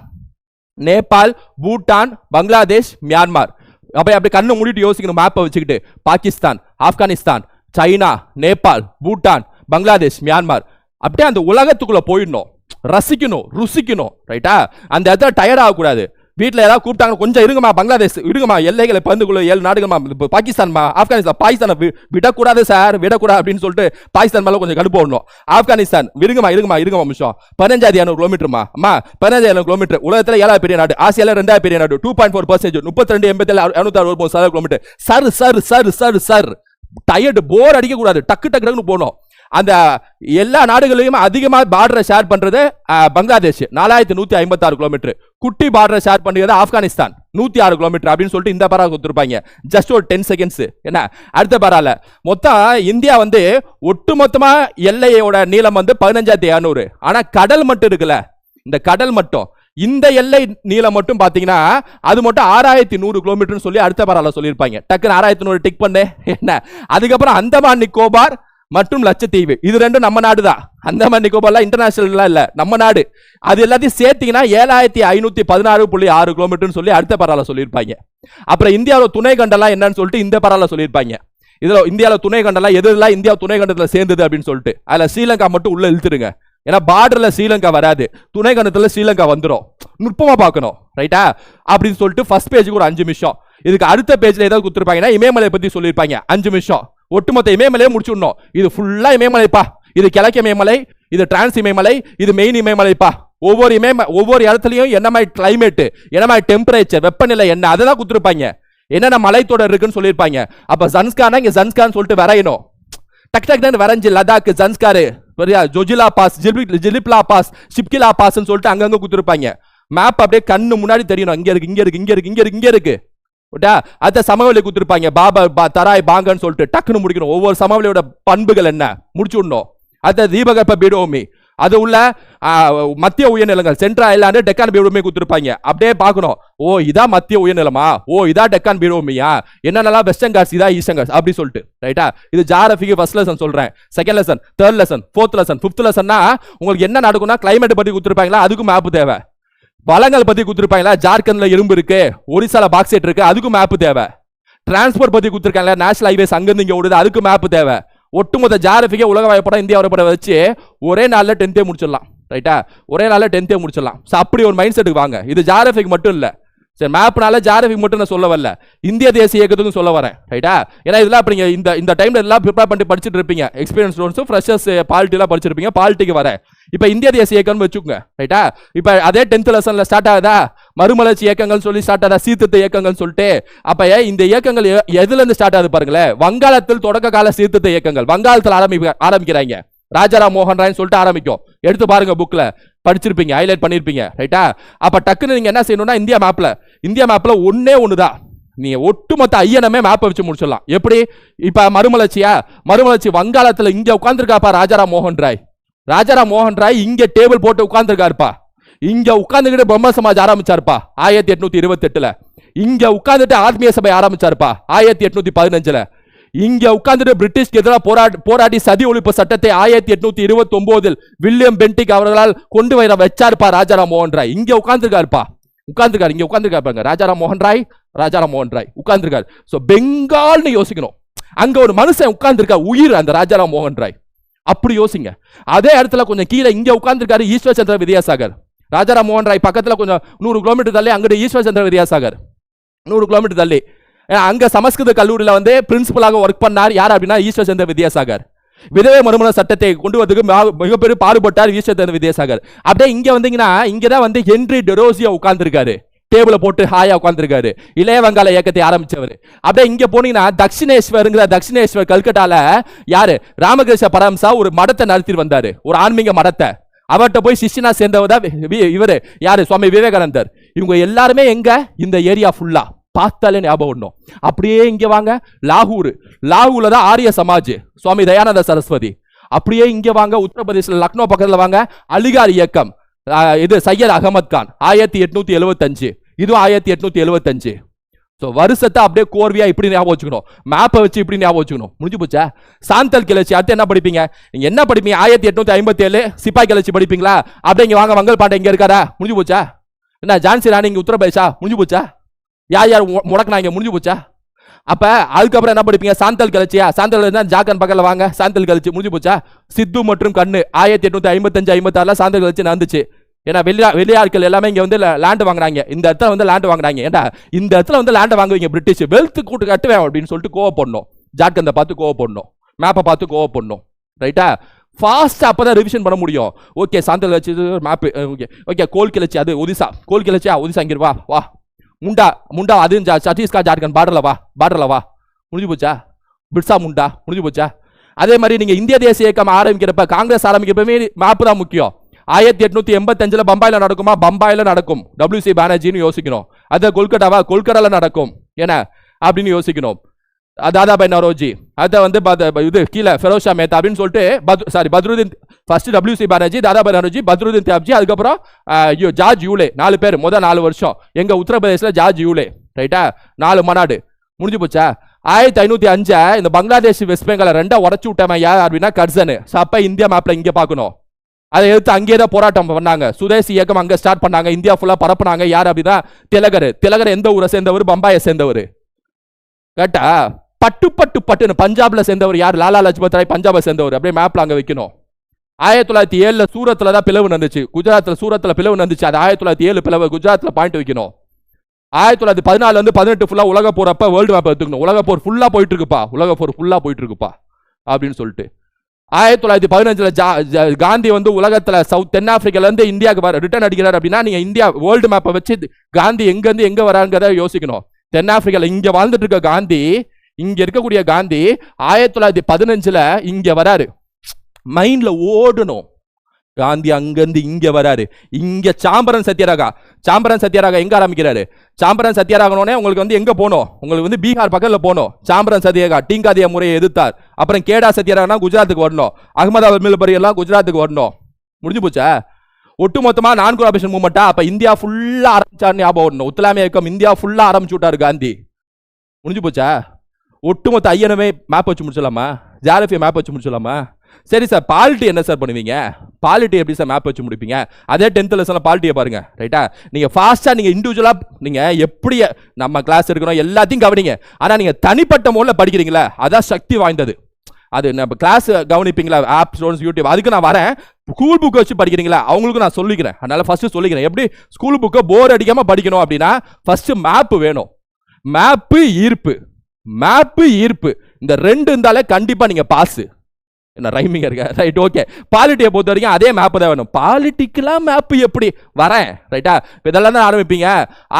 Nepal Bhutan Bangladesh Myanmar. அப்போ அப்படி கண்ணு மூடிட்டு யோசிக்கணும் மேப்பை வச்சுக்கிட்டு. Pakistan Afghanistan China Nepal Bhutan Bangladesh Myanmar. அப்படியே அந்த உலகத்துக்குள்ளே போயிடணும். ரசிக்கணும் ருசிக்கணும் ரைட்டா அந்த இடத்துல டயர்ட் ஆகக்கூடாது. வீட்டில் ஏதாவது கூப்பிட்டாங்க கொஞ்சம் இருங்கம்மா பங்களாதேஷ் இருங்கம்மா எல்லைகளை பந்துக்குள்ள ஏழு நாடுகள்மா இப்போ பாகிஸ்தான்மா ஆப்கானிஸ்தான் பாகிஸ்தானை விடக்கூடாது சார் விடக்கூடாது அப்படின்னு சொல்லிட்டு பாகிஸ்தான் மேலே கொஞ்சம் கடுப்பு வரணும் ஆப்கானிஸ்தான் இருங்கம்மா இருங்கம்மா இருங்கம்மா நிமிஷம் பதினஞ்சாயிரத்தி இரநூறு கிலோமீட்டர்மா அம்மா பதினஞ்சாயிரம் கிலோமீட்டர் உலகத்தில் ஏழாவது பெரிய நாடு ஆசியாவில் ரெண்டாவது பெரிய நாடு டூ பாயிண்ட் ஃபோர் பர்சன்டேஜ் முப்பத்தி ரெண்டு எண்பத்தி ஏழு இரநூத்தி அறுபது சதவீதம் kilometre sir sir sir sir sir. Tired bore அடிக்கக்கூடாது. டக்கு டக்கு டக்குன்னு போகணும். அந்த எல்லா நாடுகளையும் அதிகமாக பார்டரை ஷேர் பண்ணுறது பங்களாதேஷ். நாலாயிரத்தி நூற்றி ஐம்பத்தாறு கிலோமீட்டர் குட்டி பார்டரை ஷேர் பண்ணுறது ஆப்கானிஸ்தான். நூற்றி ஆறு கிலோமீட்டர் அப்படின்னு சொல்லிட்டு இந்த பரா கொடுத்துருப்பாங்க. ஜஸ்ட் ஒரு டென் செகண்ட்ஸ் என்ன? அடுத்த பரால மொத்தம் இந்தியா வந்து ஒட்டுமொத்தமாக எல்லையோட நீளம் வந்து பதினஞ்சாயிரத்தி இரநூறு. ஆனால் கடல் மட்டும் இருக்குல்ல? இந்த கடல் மட்டும். இந்த எல்லை நீளம் மட்டும் பார்த்தீங்கன்னா அது மட்டும் ஆறாயிரத்தி நூறு கிலோமீட்டர்னு சொல்லி அடுத்த பரால சொல்லியிருப்பாங்க. டக்குன்னு ஆறாயிரத்தி நூறு டிக் பண்ணு. என்ன? அதுக்கப்புறம் அந்தமான் நிக்கோபார் மற்றும் லட்சத்தீவு. இது ரெண்டும் நம்ம நாடு தான் அந்தமான் நிக்கோபார்லாம் இன்டர்நேஷனல்லாம் இல்லை. நம்ம நாடு. அது எல்லாத்தையும் சேர்த்திங்கன்னா ஏழாயிரத்தி ஐநூத்தி பதினாறு புள்ளி ஆறு கிலோமீட்டர்னு சொல்லி அடுத்த பரால சொல்லியிருப்பாங்க. அப்புறம் இந்தியாவோட துணை கண்டெல்லாம் என்னன்னு சொல்லிட்டு இந்த பரால சொல்லியிருப்பாங்க. இதில் இந்தியாவில் துணை கண்டெல்லாம் எதுலாம் இந்தியா துணை கண்டத்தில் சேர்ந்தது அப்படின்னு சொல்லிட்டு. அதில் ஸ்ரீலங்கா மட்டும் உள்ள இழுத்துருங்க ஏன்னா பார்டரில் ஸ்ரீலங்கா வராது. துணை கண்டத்தில் ஸ்ரீலங்கா வந்துடும் நுட்பமாக பார்க்கணும். ரைட்டா அப்படின்னு சொல்லிட்டு ஃபர்ஸ்ட் பேஜுக்கு ஒரு அஞ்சு நிமிஷம். இதுக்கு அடுத்த பேஜில் ஏதாவது கொடுத்துருப்பாங்கன்னா இமயமலை பற்றி சொல்லியிருப்பாங்க. அஞ்சு நிமிஷம். ஒட்டுமொத்த இமயமலையை முடிச்சுடணும். இது ஃபுல்லா இமயமலைப்பா. இது கிழக்கு இமயமலை இது டிரான்ஸ் இமயமலை இது மெயின் இமயமலைப்பா. ஒவ்வொரு இமய ஒவ்வொரு இடத்துலையும் என்ன மாதிரி கிளைமேட்டு என்ன மாதிரி டெம்பரேச்சர் வெப்பநிலை என்ன அதை தான் கொடுத்துருப்பாங்க. என்னென்ன மலைத்தொடர் இருக்குன்னு சொல்லியிருப்பாங்க. அப்போ ஜன்ஸ்கானா இங்கே ஜன்ஸ்கான்னு சொல்லிட்டு வரையணும். டக் டக் டக் வரைஞ்சு லடாக் ஜன்ஸ்காரு சரியா? ஜொஜிலா பாஸ் ஜிலிப் ஜிலிப்லா பாஸ் ஷிப்கிலா பாஸ்ன்னு சொல்லிட்டு அங்கங்கே கொடுத்துருப்பாங்க. மேப் அப்படியே கண்ணு முன்னாடி தெரியணும். இங்கே இருக்கு இங்கே இருக்கு இங்கே இருக்கு இங்கே இருக்கு இங்கே இருக்குது அத சமவெளி கொடுத்துருப்பாங்க. பாபா பா தராய் பாங்கன்னு சொல்லிட்டு டக்குன்னு முடிக்கணும். ஒவ்வொரு சமவெளியோட பண்புகள் என்ன? முடிச்சு விடணும் அத தீபகற்ப பீடோமி அது உள்ள மத்திய உயர்நிலங்கள் சென்ட்ரா ஐலாண்டு டெக்கான் பீடோமி கொடுத்துருப்பாங்க. அப்படியே பார்க்கணும். ஓ இதான் மத்திய உயர்நிலமா? ஓ இதா டெக்கான் பீடோமியா என்னென்னலாம் வெஸ்டர்ன் காட்ஸ் இதா ஈஸ்டர்ன் காட்ஸ் அப்படி சொல்லிட்டு. ரைட்டா இது ஜாரஃபிக்கு ஃபர்ஸ்ட் லெசன் சொல்றேன். Second lesson third lesson fourth lesson fifth லெசன்னா உங்களுக்கு என்ன நடக்கும்னா கிளைமேட் பத்தி கொடுத்துருப்பாங்களா? அதுக்கும் மேப் தேவை. வளங்கள் பத்தி கொடுத்துருப்பாங்களா? ஜார்க்கண்ட்ல இரும்பு இருக்கு ஒரிசால பாக்ஸெட் இருக்கு அதுக்கும் மேப் தேவை. டிரான்ஸ்போர்ட் பத்தி கொடுத்துருக்காங்களா? நேஷனல் ஹைவேஸ் அங்கிருந்து இங்க ஓடுது அதுக்கு மேப் தேவை. ஒட்டுமொத்த ஜாரபிக்கே உலக வாய்ப்படம் இந்தியா வரைபடம் வச்சு ஒரே நாள்ல டென்த்தே முடிச்சிடலாம் ரைட்டா ஒரே நாள்ல டென்த்தே முடிச்சிடலாம். ஸோ அப்படி ஒரு மைண்ட் செட்டுக்கு வாங்க. இது ஜாரபிக் மட்டும் இல்லை. சரி மேப்னால ஜாரஃபி மட்டும் நான் சொல்ல வரல. இந்திய தேசிய இயக்கத்துக்கும் சொல்ல வரேன். ரைட்டா ஏன்னா இதெல்லாம் அப்படிங்க இந்த இந்த டைம்ல எல்லாம் ப்ரிப்பேர் பண்ணி படிச்சுட்டு இருப்பீங்க. எக்ஸ்பீரியன்ஸ் லோன்ஸும் ஃப்ரெஷர்ஸ் பாலிட்டிலாம் படிச்சிருப்பீங்க பாலிட்டிக்கு வரேன். இப்போ இந்திய தேசிய இயக்கம்னு வச்சுக்கோங்க. ரைட்டா இப்போ அதே டென்த் லெசன்ல ஸ்டார்ட் ஆகுதா? மறுமலர்ச்சி இயக்கங்கள் சொல்லி ஸ்டார்ட் ஆகுதா? சீர்திருத்த இயக்கங்கள் சொல்லிட்டு. அப்போ இந்த இயக்கங்கள் எ- எதுல இருந்து ஸ்டார்ட் ஆகுது பாருங்களேன்? வங்காளத்தில் தொடக்க கால சீர்திருத்த இயக்கங்கள். வங்காளத்தில் ஆரம்பி ஆரம்பிக்கிறாங்க. ராஜாராம் மோகன் ராய்னு சொல்லிட்டு ஆரம்பிக்கும். எடுத்து பாருங்க புக்ல படிச்சிருப்பீங்க ஹைலைட் பண்ணிருப்பீங்க. ரைட்டா அப்ப டக்குன்னு நீங்க என்ன செய்யணும்னா இந்தியா மேப்ல இந்தியா ஒன்றே ஒன்று தான் நீங்க ஒட்டுமொத்த ஐயனமே மேப்பை வச்சு முடிச்சிடலாம். எப்படி? இப்போ மறுமலர்ச்சியா? மறுமலர்ச்சி வங்காளத்தில் இங்கே உட்காந்துருக்காப்பா ராஜாராம் மோகன் ராய். ராஜாராம் மோகன் ராய் இங்கே டேபிள் போட்டு உட்காந்துருக்காருப்பா இங்கே உட்காந்துக்கிட்டு பிரம்ம சமாஜ் ஆரம்பிச்சாருப்பா ஆயிரத்தி எட்நூத்தி இருபத்தெட்டில். இங்கே உட்காந்துட்டு ஆத்மீய சபை ஆரம்பிச்சாருப்பா ஆயிரத்தி எட்நூத்தி பதினஞ்சுல. இங்கே உட்காந்துட்டு பிரிட்டிஷ்க்கு எதிராக போராடி போராடி சதி ஒழிப்பு சட்டத்தை ஆயிரத்தி எட்நூத்தி இருபத்தி ஒன்பதில் வில்லியம் பென்டிக் அவர்களால் கொண்டு வர வச்சாருப்பா ராஜாராம் மோகன் ராய். இங்கே உட்காந்துருக்காருப்பா உட்கார்ந்துருக்காரு. இங்கே உட்காந்துருக்காரு பாருங்க. ராஜாராம் மோகன் ராய் ராஜாராம் மோகன் ராய் உட்கார்ந்துருக்காரு. ஸோ பெங்கால்னு யோசிக்கணும். அங்கே ஒரு மனுஷன் உட்கார்ந்துருக்கா உயிர் அந்த ராஜாராம் மோகன் ராய். அப்படி யோசிங்க. அதே இடத்துல கொஞ்சம் கீழே இங்கே உட்காந்துருக்காரு ஈஸ்வர் சந்திர வித்யாசாகர் ராஜாராம் மோகன் ராய் பக்கத்தில் கொஞ்சம் நூறு கிலோமீட்டர் தள்ளி அங்கிட்டு ஈஸ்வர் சந்திர வித்யாசாகர். நூறு கிலோமீட்டர் தள்ளி. அங்கே சமஸ்கிருத கல்லூரியில் வந்து பிரின்சிபலாக ஒர்க் பண்ணார். யார் அப்படின்னா ஈஸ்வர் சந்திர வித்யாசாகர். விதவை மறுமண சட்டத்தை கொண்டு வரதுக்கு மிக- மிகப்பெரிய பாடுபட்டார் ஈஸ்வர் வித்யாசாகர். அப்படியே இங்க வந்தீங்கன்னா இங்க தான் வந்து ஹென்றி டெரோசியா உட்கார்ந்துருக்காரு. டேபிள போட்டு ஹாயா உட்காந்துருக்காரு இளைய வங்காள இயக்கத்தை ஆரம்பிச்சவர். அப்படியே இங்க போனீங்கன்னா தக்ஷிணேஸ்வருங்கிற தக்ஷிணேஸ்வர் கல்கட்டால யாரு? ராமகிருஷ்ண பரம்சா ஒரு மடத்தை நடத்திட்டு வந்தாரு. ஒரு ஆன்மீக மடத்தை. அவர்கிட்ட போய் சிஷ்யனா சேர்ந்தவர் தான் இவர் இவரு. யாரு? சுவாமி விவேகானந்தர். இவங்க எல்லாருமே எங்க? இந்த ஏரியா ஃபுல்லா பார்த்தாலே ஞாபகம் வரணும். அப்படியே இங்கே வாங்க லாகூர். லாகூரில் தான் ஆரிய சமாஜ். சுவாமி தயானந்த சரஸ்வதி. அப்படியே இங்கே வாங்க உத்தரப்பிரதேசில் லக்னோ பக்கத்தில் வாங்க அலிகார் இயக்கம். இது சையத் அகமது கான் ஆயிரத்தி எட்நூற்றி எழுபத்தஞ்சு இதுவும் ஆயிரத்தி எட்நூற்றி எழுபத்தஞ்சு ஸோ வருஷத்தை அப்படியே கோர்வையாக இப்படி ஞாபகம் வச்சுக்கணும். மேப்பை வச்சு இப்படி ஞாபகம் வச்சுக்கணும். முடிஞ்சு போச்சா? சாந்தல் கிளர்ச்சி அடுத்து என்ன படிப்பீங்க? நீங்கள் என்ன படிப்பீங்க? ஆயிரத்தி எட்நூற்றி ஐம்பத்தி ஏழு சிப்பாய் கிளர்ச்சி படிப்பீங்களா? அப்படியே இங்கே வாங்க மங்கள் பாண்டே இங்கே இருக்காரா? முடிஞ்சு போச்சா? என்ன ஜான்சி ராணி இங்கே உத்தரப்பிரதேசா? முடிஞ்சு போச்சா? யார் யார் முடக்கினாங்க முடக்குனா முடிஞ்சு போச்சா? அப்போ அதுக்கப்புறம் என்ன படிப்பீங்க? சாந்தல் கழிச்சியா? சாந்தல் இருந்தா ஜாக்கன் பக்கத்தில் வாங்க. சாந்தல் கழிச்சு முடிஞ்சு போச்சா? சித்து மற்றும் கண்ணு. ஆயிரத்தி எட்நூத்தி ஐம்பத்தஞ்சு ஐம்பத்தாறுல சாந்தல் கழிச்சு நடந்துச்சு. ஏன்னா வெளியா வெளியாட்கள் எல்லாமே இங்கே வந்து லேண்ட் வாங்குறாங்க. இந்த இடத்துல வந்து லேண்ட் வாங்குறாங்க. ஏன்டா இந்த இடத்துல வந்து லேண்ட் வாங்குவீங்க பிரிட்டிஷ். வெல்த் கூட்டு கட்டுவேன் அப்படின்னு சொல்லிட்டு கோவப்படணும். ஜார்க்கண்டை பார்த்து கோவப்படணும். மேப்பை பார்த்து கோவப்படணும். ரைட்டா ஃபாஸ்ட்டாக அப்போ தான் ரிவிஷன் பண்ண முடியும். ஓகே சாந்தல் வச்சு மேப்பு ஓகே ஓகே கோல் கிளச்சி அது ஒதிசா கோல் கிளச்சியா ஒதிசா இங்கே வா வா. முண்டா முண்டா அது ஜா- சத்தீஸ்கர் ஜார்க்கண்ட் பார்டரில் வா பார்டரில் வா. முடிஞ்சு போச்சா? பிர்சா முண்டா முடிஞ்சு போச்சா? அதே மாதிரி நீங்கள் இந்திய தேசிய இயக்கம் ஆரம்பிக்கிறப்ப காங்கிரஸ் ஆரம்பிக்கிறப்பவே மேப்பு தான் முக்கியம். ஆயிரத்தி எட்நூத்தி எண்பத்தஞ்சில் பம்பாயில நடக்குமா? பம்பாயில நடக்கும். டபிள்யூசி பானர்ஜின்னு யோசிக்கணும். அதை கொல்கட்டாவா? கொல்கட்டாவில் நடக்கும். என்ன அப்படின்னு யோசிக்கணும். தாதாபாய் நரோஜி அதை வந்து பத- இது கீழே ஃபெரோஷா மேத்தா அப்படின்னு சொல்லிட்டு பத் sorry Badruddin first W C Banerjee Dadabhai Naoroji Badruddin Tyabji அதுக்கப்புறம் ஐயோ, ஜார்ஜ் யூலே நாலு பேர் முதல் நாலு வருஷம். எங்கள் உத்தரப்பிரதேசில் ஜார்ஜ் யூலே ரைட்டா? நாலு மாநாடு. முடிஞ்சு போச்சா? ஆயிரத்தி ஐநூற்றி அஞ்சா இந்த பங்களாதேஷ் வெஸ்ட் பெங்கால ரெண்டா உடச்சு விட்டவன் யார் அப்படின்னா கர்சனு. ஸோ அப்போ இந்தியா மேப்பில் இங்கே பார்க்கணும். அதை எடுத்து அங்கேயே தான் போராட்டம் பண்ணாங்க. சுதேசி இயக்கம் அங்கே ஸ்டார்ட் பண்ணாங்க. இந்தியா ஃபுல்லாக பரப்புனாங்க. யார் அப்படின்னா திலகர். திலகர் எந்த ஊரை சேர்ந்தவர்? பம்பாயை சேர்ந்தவர். கேட்டா பட்டு பட்டு பட்டுன்னு பஞ்சாப்ல சேர்ந்தவர் யார்? லாலா லஜ்பத் ராய் பஞ்சாபை சேர்ந்தவர். அப்படியே மேப்ல அங்க வைக்கணும். ஆயிரத்தி தொள்ளாயிரத்தி ஏழுல சூரத்தில் தான் பிளவு நடந்துச்சு. குஜராத்தில் சூரத்தில் பிளவு நடந்துச்சு. அது ஆயிரத்தி தொள்ளாயிரத்தி ஏழு பிளவு குஜராத்தில் பாயிண்ட் வைக்கணும். ஆயிரத்தி தொள்ளாயிரத்தி பதினாலுல இருந்து பதினெட்டு ஃபுல்லாக உலக போகிறப்ப வேர்ல்டு மேப் எடுத்துக்கணும். உலக போர் ஃபுல்லாக போயிட்டு இருக்குப்பா உலக போர் ஃபுல்லாக போயிட்டு இருக்குப்பா அப்படின்னு சொல்லிட்டு. ஆயிரத்தி தொள்ளாயிரத்தி பதினஞ்சில் ஜா- ஜா- காந்தி வந்து உலகத்தில் சவுத் தென் ஆஃப்ரிக்காலேருந்து இந்தியாவுக்கு வர ரிட்டர்ன் அடிக்கிறார் அப்படின்னா நீங்கள் இந்தியா வேர்ல்டு மேப்பை வச்சு காந்தி எங்கேருந்து எங்கே வராங்கிறத யோசிக்கணும். தென்னாப்பிரிக்கால இங்கே வாழ்ந்துட்டு இருக்க காந்தி இங்க இருக்கக்கூடிய காந்தி ஆயிரத்தி தொள்ளாயிரத்தி பதினஞ்சுல இங்க வராரு. மைண்ட்ல ஓடணும். காந்தி அங்கிருந்து இங்க வராரு. இங்க சாம்பரன் சத்யராகா. சாம்பரன் சத்யராகா எங்க ஆரம்பிக்கிறாரு? சாம்பரன் சத்யாராகனோடனே உங்களுக்கு வந்து எங்க போகணும் உங்களுக்கு வந்து பீகார் பக்கத்தில் போகணும் சாம்பரன் சத்யராகா டீங்காதிய முறையை எதிர்த்தார். அப்புறம் கேடா சத்யராகனா குஜராத்துக்கு வரணும். அகமதாபாத் மில்பரி எல்லாம் குஜராத்துக்கு வரணும். முடிஞ்சு போச்சா? ஒட்டுமொத்தமா நான் கோஆபரேஷன் மூவ்மெண்டா அப்ப இந்தியா ஃபுல்லா ஆரம்பிச்சார் ஞாபகம் வரணும். உத்தலாமிய இயக்கம் இந்தியா ஃபுல்லா ஆரம்பிச்சு விட்டாரு காந்தி. முடிஞ்சு போச்சா? ஒட்டுமொத்த ஐயனமே மேப் வச்சு முடிச்சலாமா ஜாரஃபி மேப் வச்சு முடிச்சலாமா சரி சார் பாலிட்டி என்ன சார் பண்ணுவீங்க? பாலிட்டி எப்படி சார் மேப் வச்சு முடிப்பீங்க? அதே டென்த் லெசனில் பாலிட்டியை பாருங்க ரைட்டா நீங்கள் ஃபாஸ்ட்டாக நீங்கள் இண்டிவிஜுவலாக நீங்கள் எப்படி நம்ம கிளாஸ் இருக்கிறோம் எல்லாத்தையும் கவனிங்க. ஆனால் நீங்கள் தனிப்பட்ட முறையில் படிக்கிறீங்களா அதான் சக்தி வாய்ந்தது. அது நம்ம கிளாஸ் கவனிப்பீங்களா? ஆப் ஸ்டோன்ஸ் யூடியூப் அதுக்கு நான் வரேன். ஸ்கூல் புக் வச்சு படிக்கிறீங்களா? அவங்களுக்கும் நான் சொல்லிக்கிறேன். அதனால் ஃபஸ்ட்டு சொல்லிக்கிறேன். எப்படி? ஸ்கூல் புக்கை போர் அடிக்காமல் படிக்கணும் அப்படின்னா ஃபஸ்ட்டு மேப் வேணும். மேப்பு ஈர்ப்பு. மேப்பு ஈர்ப்பு. இந்த ரெண்டு இருந்தாலே கண்டிப்பாக நீங்கள் பாஸு என்ன ரைமிங் இருக்க? ரைட் ஓகே பாலிட்டியை பொறுத்த வரைக்கும் அதே மேப் தான் வேணும். பாலிட்டிக்கெல்லாம் மேப் எப்படி? வரேன். ரைட்டா இதெல்லாம் தான் ஆரம்பிப்பீங்க.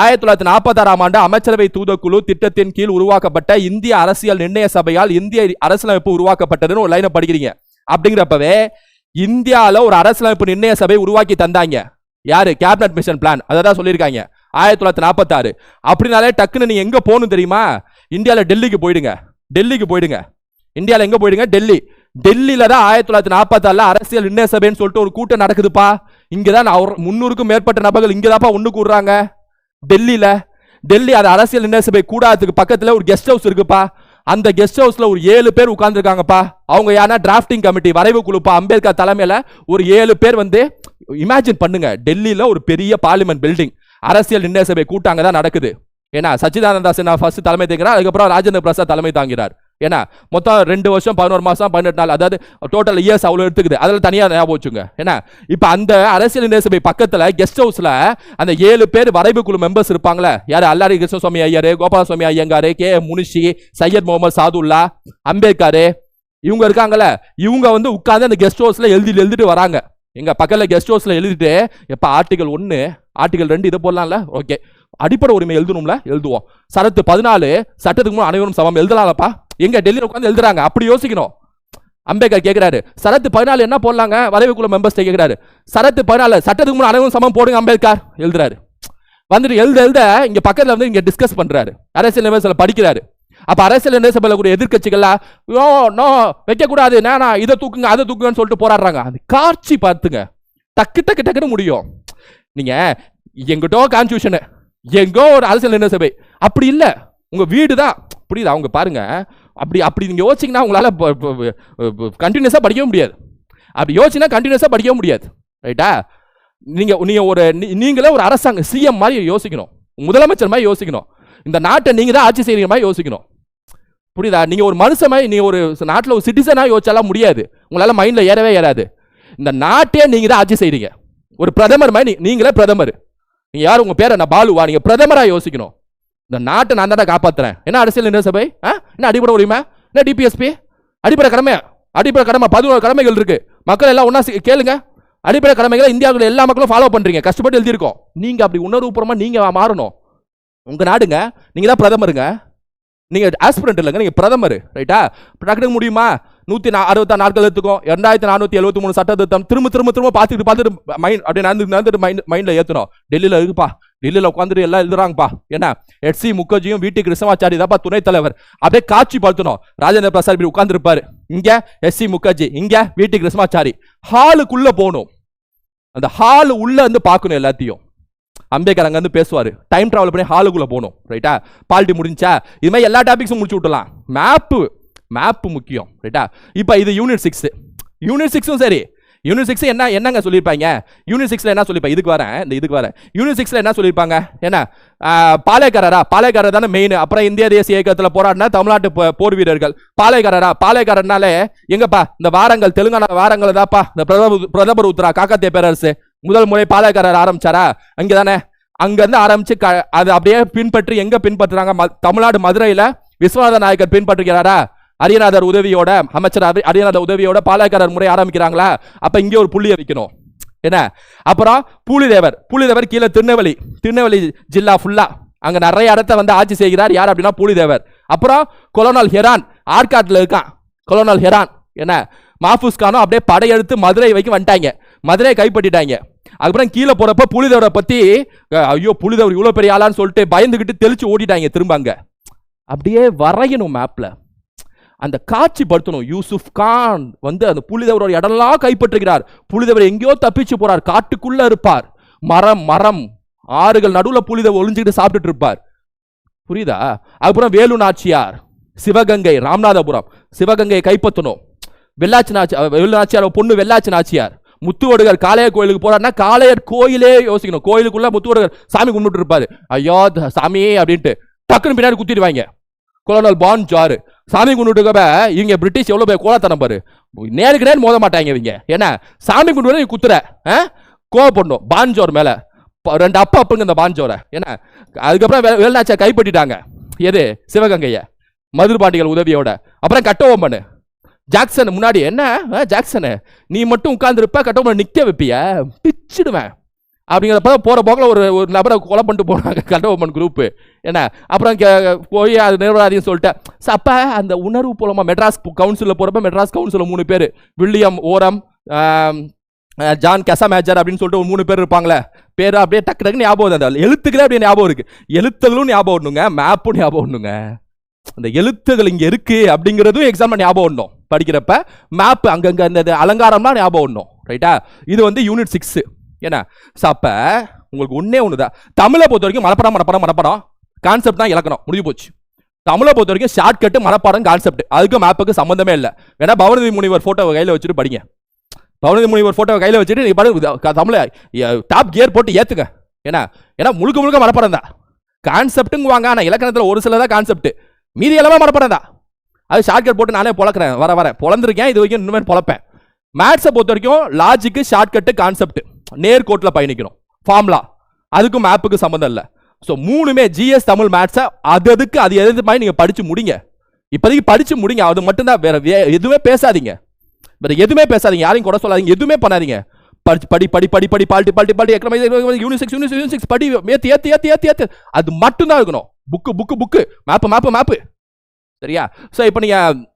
ஆயிரத்தி தொள்ளாயிரத்தி நாற்பத்தாறாம் ஆண்டு அமைச்சரவை தூதக்குழு திட்டத்தின் கீழ் உருவாக்கப்பட்ட இந்திய அரசியல் நிர்ணய சபையால் இந்திய அரசியலமைப்பு உருவாக்கப்பட்டதுன்னு ஒரு லைனை படிக்கிறீங்க. அப்படிங்கிறப்பவே இந்தியாவில் ஒரு அரசியலமைப்பு நிர்ணய சபை உருவாக்கி தந்தாங்க. யாரு? கேபினட் மிஷன் பிளான் அதை தான் சொல்லியிருக்காங்க. ஆயிரத்தி தொள்ளாயிரத்தி நாற்பத்தாறு. அப்படின்னாலே டக்குன்னு நீங்கள் எங்கே போகணும் தெரியுமா? இந்தியாவில் டெல்லிக்கு போயிடுங்க. டெல்லிக்கு போயிடுங்க. இந்தியாவில் எங்கே போயிடுங்க? டெல்லி. டெல்லியில் தான் ஆயிரத்தி தொள்ளாயிரத்தி நாற்பத்தாறில் அரசியல் நிர்ணய சபைன்னு சொல்லிட்டு ஒரு கூட்டம் நடக்குதுப்பா. இங்கதான் அவர் முந்நூறுக்கும் மேற்பட்ட நபர்கள் இங்கதான்ப்பா ஒன்று கூடுறாங்க. டெல்லியில். டெல்லி அது அரசியல் நிர்ணய சபை கூடாததுக்கு பக்கத்தில் ஒரு கெஸ்ட் ஹவுஸ் இருக்குப்பா. அந்த கெஸ்ட் ஹவுஸில் ஒரு ஏழு பேர் உட்காந்துருக்காங்கப்பா அவங்க யாரா டிராஃப்டிங் கமிட்டி வரைவு குழுப்பா. அம்பேத்கர் தலைமையில் ஒரு ஏழு பேர் வந்து இமேஜின் பண்ணுங்க. டெல்லியில் ஒரு பெரிய பார்லிமெண்ட் பில்டிங் அரசியல் நிர்ணய சபை கூட்டாங்க தான் நடக்குது. ஏன்னா சச்சிதானந்தா சின்ஹா ஃபர்ஸ்ட் தலைமை தாங்கிறார் அதுக்கப்புறம் ராஜேந்திர பிரசாத் தலைமை தாங்கிறார் ஏன்னா மொத்தம் ரெண்டு வருஷம் பதினோரு மாதம் பதினெட்டு நாள் அதாவது டோட்டல் இயர்ஸ் அவ்வளோ எடுத்துக்குது. அதில் தனியாக ஞாபகம் வச்சுங்க ஏன்னா இப்போ அந்த அரசியல் நிர்ணய சபை பக்கத்தில் கெஸ்ட் ஹவுஸில் அந்த ஏழு பேர் வரைவு குழு மெம்பர்ஸ் இருப்பாங்களே. யார்? அல்லாரி கிருஷ்ணசுவாமி ஐயர் கோபாலசுவாமி ஐயங்காரு கே. முனிஷி சையத் முகமது சாதுல்லா அம்பேத்கர் இவங்க இருக்காங்கல்ல. இவங்க வந்து உட்காந்து அந்த கெஸ்ட் ஹவுஸில் எழுதிட்டு எழுதிட்டு வராங்க. எங்கள் பக்கத்தில் கெஸ்ட் ஹவுஸில் எழுதிட்டு இப்போ ஆர்டிகல் ஒன்று ஆர்டிகல் ரெண்டு இதை போடலாம்ல? ஓகே. அடிப்படை உரிமை எழுதணும்ல? எழுதுவோம். சரத்து பதினாலு சட்டத்துக்கு முன் அனைவரும் சமம். எழுதலாம்லப்பா. எங்க டெல்லியில் உட்காந்து எழுதுறாங்க. அப்படி யோசிக்கணும். அம்பேத்கர் கேட்கிறாரு சரத்து பதினாலு என்ன போடலாங்க? வரைவுக்குள்ள மெம்பர்ஸ் கேட்கிறாரு சரத்து பதினாலு சட்டத்துக்கு முன் அனைவரும் சமம் போடுங்க அம்பேத்கர். எழுதுறாரு. வந்துட்டு எழுத எழுத இங்க பக்கத்துல வந்து இங்க டிஸ்கஸ் பண்றாரு. அரசியல் நிலைமையில படிக்கிறாரு. அப்ப அரசியல் நிலை கூட எதிர்க்கட்சிகள்லாம் யோ நோ வைக்கக்கூடாது. நானா இதை தூக்குங்க அதை தூக்குங்கன்னு சொல்லிட்டு போராடுறாங்க. அந்த காட்சி பார்த்துங்க. டக்கு டக்கு டக்குன்னு முடியும். நீங்க எங்கிட்டோ கான்ஸ்டியூஷனு எங்கோ ஒரு அரசியல் நிர்ணய சபை அப்படி இல்லை. உங்க வீடு தான் புரியுதா? அவங்க பாருங்க. அப்படி அப்படி நீங்க யோசிச்சீங்கன்னா உங்களால் கண்டினியூஸாக படிக்கவும் முடியாது. அப்படி யோசிச்சுன்னா கண்டினியூஸாக படிக்கவும் முடியாது. ரைட்டா நீங்க நீங்க ஒரு நீ- நீங்களே ஒரு அரசாங்கம் சிஎம் மாதிரி யோசிக்கணும். முதலமைச்சர் மாதிரி யோசிக்கணும். இந்த நாட்டை நீங்க தான் ஆட்சி செய்கிற மாதிரி யோசிக்கணும். புரியுதா? நீங்க ஒரு மனுஷன் மாதிரி நீங்கள் ஒரு நாட்டில் ஒரு சிட்டிசனாக யோசிச்சாலாம் முடியாது. உங்களால் மைண்டில் ஏறவே ஏறாது. இந்த நாட்டையே நீங்க தான் ஆட்சி செய்கிறீங்க ஒரு பிரதமர் மாதிரி நீங்களே பிரதமர். நீங்கள் யார் உங்கள் பேர்? என்ன பாலுவா. நீங்கள் பிரதமராக யோசிக்கணும். இந்த நாட்டை நான் தான் காப்பாற்றுறேன் என்ன அரசியல் நிர்ணய சபை? ஆ? என்ன அடிப்படை உரிமை என்ன டிபிஎஸ்பி அடிப்படை கடமை. அடிப்படை கடமை. பதினோரு கடமைகள் இருக்குது மக்கள் எல்லாம் ஒன்றா கேளுங்க. அடிப்படை கடமைகளை இந்தியாவில் எல்லா மக்களும் ஃபாலோ பண்ணுறீங்க கஷ்டப்பட்டு எழுதியிருக்கோம். நீங்கள் அப்படி உணர்வுபூர்வமாக நீங்கள் மாறணும். உங்கள் நாடுங்க நீங்கள் தான் பிரதமருங்க. நீங்கள் ஆஸ்பிரண்ட் இல்லைங்க நீங்கள் பிரதமர். ரைட்டா டக்குனு முடியுமா? நூத்தி நா- அறுபத்தாறு நாட்கள் எடுத்துக்கும் இரண்டாயிரத்தி நானூத்தி எழுபத்தி மூணு சட்ட திருத்தம் திரும்ப திரும்ப திரும்ப பார்த்துட்டு பார்த்துட்டு மைண்ட் அப்படியே நடந்து நடந்துட்டு மைண்ட் மைண்ட்ல ஏற்றணும் டெல்லியில இருக்குப்பா. டெல்லியில உட்காந்துட்டு எல்லாம் எழுதுறாங்கப்பா. என்ன? எட்சி முக்கர்ஜியும் வீட்டு கிருஷ்ணமாச்சாரி தான்ப்பா துணைத் தலைவர். அப்படியே காட்சி படுத்தணும் ராஜேந்திர பிரசாத் இப்படி உட்காந்துருப்பாரு இங்க எஸ்சி முகர்ஜி இங்க வீட்டு கிருஷ்ணமாச்சாரி. ஹாலுக்குள்ள போகணும். அந்த ஹால் உள்ள இருந்து பார்க்கணும் எல்லாத்தையும். அம்பேத்கர் அங்கே இருந்து பேசுவார். டைம் ட்ராவல் பண்ணி ஹாலுக்குள்ளே போகணும். ரைட்டா பால்ட்டி முடிஞ்சா. இது மாதிரி எல்லா டாபிக்ஸும் முடிச்சு விட்டலாம் மேப்பு மேப்பு முக்கியம் ரைட்டா இப்போ இது யூனிட் சிக்ஸ் யூனிட் சிக்ஸும் சரி. யூனிட் சிக்ஸ் என்ன என்னங்க சொல்லியிருப்பாங்க? யூனிட் சிக்ஸில் என்ன சொல்லியிருப்பாங்க இதுக்கு வரேன் இந்த இதுக்கு வரேன். யூனிட் சிக்ஸில் என்ன சொல்லியிருப்பாங்க? என்ன? ஆஹ், பாளையக்காரரா? பாளையக்காரர் தானே மெயின் அப்புறம் இந்திய தேசிய இயக்கத்தில் போராடினா தமிழ்நாட்டு போர் வீரர்கள். பாளையக்காரரா? பாளையக்காரர்னாலே எங்கப்பா இந்த வாரங்கள் தெலுங்கானா வாரங்கள் தான்ப்பா. இந்த பிரதமர் பிரதமர் உத்தரா காக்காத்திய பேரரசு. முதல் முறை பாளையக்காரர் ஆரம்பிச்சாரா? அங்கே தானே. அங்கேருந்து ஆரம்பிச்சு க- அது அப்படியே பின்பற்றி எங்கே பின்பற்றுறாங்க? ம- தமிழ்நாடு மதுரையில் விஸ்வநாத நாயக்கர் பின்பற்றுகிறாரா? அரியநாதர் உதவியோட அமைச்சர் அரியநாதர் உதவியோட பாலக்காரர் முறை ஆரம்பிக்கிறாங்களா? அப்ப இங்கே ஒரு புள்ளியை வைக்கணும். என்ன? அப்புறம் பூலிதேவர் பூலிதேவர் கீழே திருநெல்வேலி திருநெல்வேலி ஜில்லா ஃபுல்லா அங்க நிறைய இடத்த வந்து ஆட்சி செய்கிறார். யார் அப்படின்னா பூலிதேவர். அப்புறம் கொலோனல் ஹெரான் ஆற்காட்டில் இருக்கான். Colonel Heron. என்ன? மாஃபூஸ் கானும் அப்படியே படையெடுத்து மதுரை வரைக்கும் வந்துட்டாங்க. மதுரையை கைப்பற்றிட்டாங்க. அதுக்கப்புறம் கீழே போறப்ப புலிதேவரை பத்தி ஐயோ புலிதேவர் இவ்வளோ பெரிய ஆளான்னு சொல்லிட்டு பயந்துக்கிட்டு தெளிச்சு ஓடிட்டாங்க திரும்ப அங்க. அப்படியே வரையணும் மேப்ல அந்த காட்சிப்படுத்தணும். யூசுப் கான் வந்து அந்த புலிதேவரோட இடம்லாம் கைப்பற்றுகிறார். புலிதேவர் எங்கேயோ தப்பிச்சு போறார். காட்டுக்குள்ள இருப்பார். மரம் மரம். ஆறுகள் நடுவில் புலிதேவர் ஒளிஞ்சுக்கிட்டு சாப்பிட்டுட்டு இருப்பார். புரியுதா? அதுக்கப்புறம் வேலு நாச்சியார். சிவகங்கை ராமநாதபுரம். சிவகங்கையை கைப்பற்றணும். வெள்ளாச்சி நாச்சி வெள்ளு வேலு நாச்சியார் பொண்ணு வெள்ளாச்சி நாச்சியார். முத்துவடுகர் காளையர் கோயிலுக்கு போறாருன்னா காளையர் கோயிலே யோசிக்கணும். கோயிலுக்குள்ள முத்துவடுகர் சாமி கும்பிட்டு இருப்பாரு. ஐயோ சாமியே சாமி அப்படின்ட்டு டக்குன்னு பின்னாடி குத்திடுவாங்க. கொலோனல் பான் ஜாரு. சாமி கும்பிட்டுக்கப்ப இவங்க பிரிட்டிஷ் எவ்வளோ பேர் கோலத்தனம் பாரு. நேருக்கு நேர் மோத மாட்டாங்க இவங்க. ஏன்னா சாமி கும்பிட்டு நீ குத்துற. ஆ? கோவப்படணும். பாஞ்சோர் மேலே. ரெண்டு அப்பா அப்புங்க இந்த பாஞ்சோரை. ஏன்னா அதுக்கப்புறம் வே- வேலுநாச்சியார் கைப்பற்றிட்டாங்க. எது? சிவகங்கையை. மதுர் பாண்டிகள் உதவியோட. அப்புறம் கட்டபொம்மன். ஜாக்சன். முன்னாடி என்ன? ஆ, ஜாக்சனு. நீ மட்டும் உட்கார்ந்துருப்ப கட்டபொம்மன் நிற்க வைப்பிய? பிச்சிடுவேன். அப்படிங்கிறப்ப போகிற போக்கில் ஒரு ஒரு நபரை கொலை பண்ணிட்டு போனாங்க கட்டபொம்மன் குரூப்பு என்ன? அப்புறம் கே- போய் அது நிர்வாதின்னு சொல்லிட்டு அப்போ அந்த உணர்வு பூலமா மெட்ராஸ் கவுன்சிலில் போகிறப்ப மெட்ராஸ் கவுன்சிலில் மூணு பேர். வில்லியம் ஓரம் ஜான் கெசா மேஜர் அப்படின்னு சொல்லிட்டு ஒரு மூணு பேர் இருப்பாங்களே. பேர் அப்படியே டக்கு டக்குன்னு ஞாபகம் அந்த எழுத்துக்களே அப்படியே ஞாபகம் இருக்குது எழுத்துகளும் ஞாபகம் வரணுங்க மேப்பும் ஞாபகம் ஒன்றுங்க அந்த எழுத்துகள் இங்கே இருக்குது அப்படிங்கிறதும் எக்ஸாம்பிள் ஞாபகம் ஒன்றும் படிக்கிறப்ப மேப் அங்கங்கே அந்த இது அலங்காரம்லாம் ஞாபகம் வரணும். ரைட்டா இது வந்து யூனிட் சிக்ஸு என்ன ஸோ உங்களுக்கு ஒன்றே ஒன்று தான் தமிழை பொறுத்த வரைக்கும் மனப்படம் மனப்படம் மனப்படம். கான்செப்ட் தான் இலக்கணம். முடிஞ்சு போச்சு. தமிழை பொறுத்த வரைக்கும் ஷார்ட் கட்டு மனப்பாடம் கான்செப்ட் அதுக்கு மேப்புக்கு சம்மந்தமே இல்லை. வேணா பவனதி முனிவர் ஃபோட்டோவை கையில் வச்சுட்டு படிங்க. பவனதி முனிவர் ஃபோட்டோவை கையில் வச்சுட்டு நீ பாடு தமிழை டாப் கியர் போட்டு ஏற்றுங்க ஏன்னா ஏன்னா முழுக்க முழுக்க மனப்பாடம் தான். கான்செப்ட்டுங்க வாங்க ஆனால் இலக்கணத்தில் ஒரு சில தான் கான்செப்ட் மீதி எல்லாமே மனப்பாடம் தான். அது ஷார்ட்கட் போட்டு நானே பொழக்கிறேன். வர வர. பொழந்திருக்கேன் இது வரைக்கும் இன்னுமே பொழப்பேன். மேத்ஸை பொறுத்த வரைக்கும் லாஜிக்கு ஷார்ட்கட்டு கான்செப்ட் நேர்கோட்டில் பயணிக்கணும் ஃபார்முலா. அதுக்கும் மேப்புக்கு சம்மந்தம் இல்லை. ஸோ மூணுமே ஜிஎஸ் தமிழ் மேத்ஸை அது அதுக்கு அது எது மாதிரி நீங்கள் படித்து முடிங்க. இப்போதைக்கு படித்து முடிங்க. அது மட்டும்தான் வேற வே- எதுவுமே பேசாதீங்க. வேற எதுவுமே பேசாதீங்க. யாரையும் கூட சொல்லாதீங்க. எதுவுமே பண்ணாதீங்க. படிச்சு படி படி படி படி பால்ட்டி பால்ட்டி பால்ட்டி எக்கனாமிக் யூனிசிக்ஸ் யூனிஸ் யூனிசிக்ஸ் படி ஏற்றி ஏற்றி ஏற்றி ஏற்றி ஏத்து. அது மட்டும்தான் இருக்கணும். Book book book map map map சரியா? ஸோ இப்போ நீங்கள்